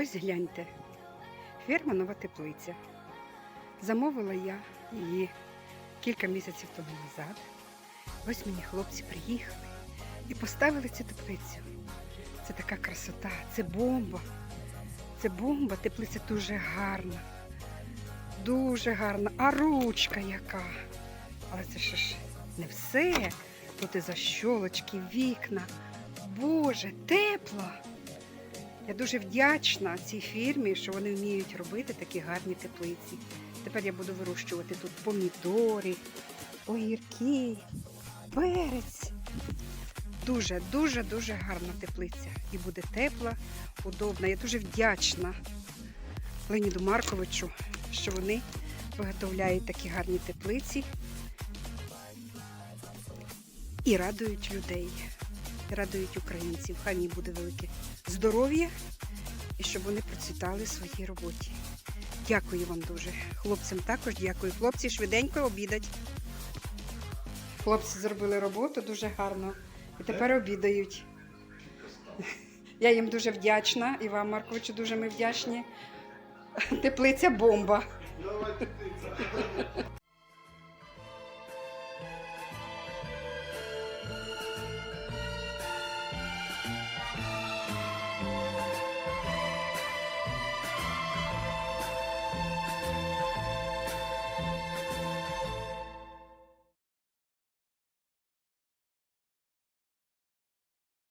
Ось гляньте. Ферма нова теплиця. Замовила я її кілька місяців тому назад. Ось мені хлопці приїхали і поставили цю теплицю. Це така красота, це бомба. Це бомба, теплиця дуже гарна. Дуже гарна. А ручка яка. Але це ж не все. Тут і защолочки, вікна. Боже, тепло. Я дуже вдячна цій фірмі, що вони вміють робити такі гарні теплиці. Тепер я буду вирощувати тут помідори, огірки, перець. Дуже, дуже, дуже гарна теплиця. І буде тепла, удобна. Я дуже вдячна Леніду Марковичу, що вони виготовляють такі гарні теплиці і радують людей, радують українців. Хай їм буде велике здоров'я і щоб вони процвітали в своїй роботі. Дякую вам дуже. Хлопцям також дякую. Хлопці швиденько обідать. Хлопці зробили роботу дуже гарно і тепер обідають. Я їм дуже вдячна, і вам, Марковичу, дуже ми вдячні. Теплиця бомба. Давай теплиця.